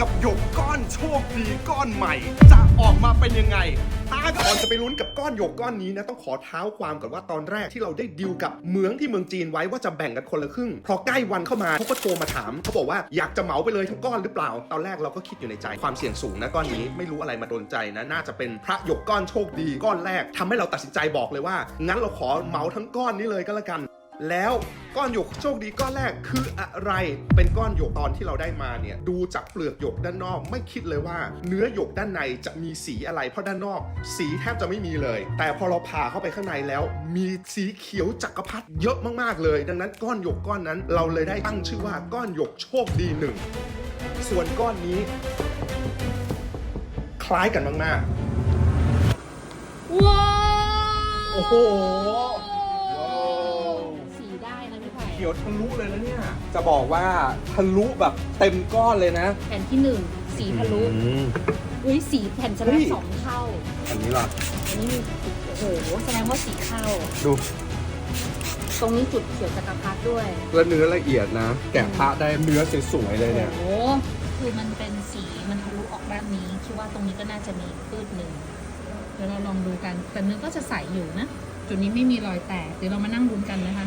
กับหยกก้อนโชคดีก้อนใหม่ จะออกมาเป็นยังไงตาก่อนจะไปลุ้นกับก้อนหยกก้อนนี้นะต้องขอเท้าความก่อนว่าตอนแรกที่เราได้ดิวกับเหมืองที่เมืองจีนไว้ว่าจะแบ่งกันคนละครึ่ง พอใกล้วันเข้ามาเขาก็โทรมาถามเขาบอกว่าอยากจะเหมาไปเลยทั้งก้อนหรือเปล่า ตอนแรกเราก็คิดอยู่ในใจความเสี่ยงสูงนะก้อนนี้ไม่รู้อะไรมาโดนใจนะน่าจะเป็นพระหยกก้อนโชคดีก้อนแรกทำให้เราตัดสินใจบอกเลยว่างั้นเราขอเหมาทั้งก้อนนี้เลยก็แล้วกัน แล้วก้อนหยกโชคดีก้อนแรกคืออะไร เป็นก้อนหยกตอนที่เราได้มาเนี่ยดูจากเปลือกหยกด้านนอก ไม่คิดเลยว่า เนื้อหยกด้านในจะมีสีอะไร เพราะด้านนอก สีแทบจะไม่มีเลย แต่พอเราผ่าเข้าไปข้างในแล้ว มีสีเขียวจักรพรรดิเยอะมากๆเลย ดังนั้นก้อนหยกก้อนนั้น เราเลยได้ตั้งชื่อว่าก้อนหยกโชคดีหนึ่งส่วนก้อนนี้ คล้ายกันมากว้าวๆโอ้โห ขียวทะลุเลยนะเนี่ย จะบอกว่าทะลุแบบเต็มก้อนเลยนะ แผ่นที่หนึ่งสีทะลุอืมอุ้ยสีแผ่นชเฮ้นะยสองเท่า อันนี้ล่ะอันนี้มีโอ้โหแสดงว่าสีเข้า ดูตรงนี้จุดเขียวจักรพรรดิด้วยแล้วเนื้อละเอียดนะ แกะพระได้เนื้อสวยๆเลยเนี่ยโอ้โหคือมันเป็นสีมันทะลุออกแบบนี้คิดว่าตรงนี้ก็น่าจะมีปืดหนึ่งเดี๋ยวเราลองดูกันแต่เนื้อก็จะใสอยู่นะ จุดนี้ไม่มีรอยแตกเดี๋ยวเรามานั่งลุ้นกันนะคะ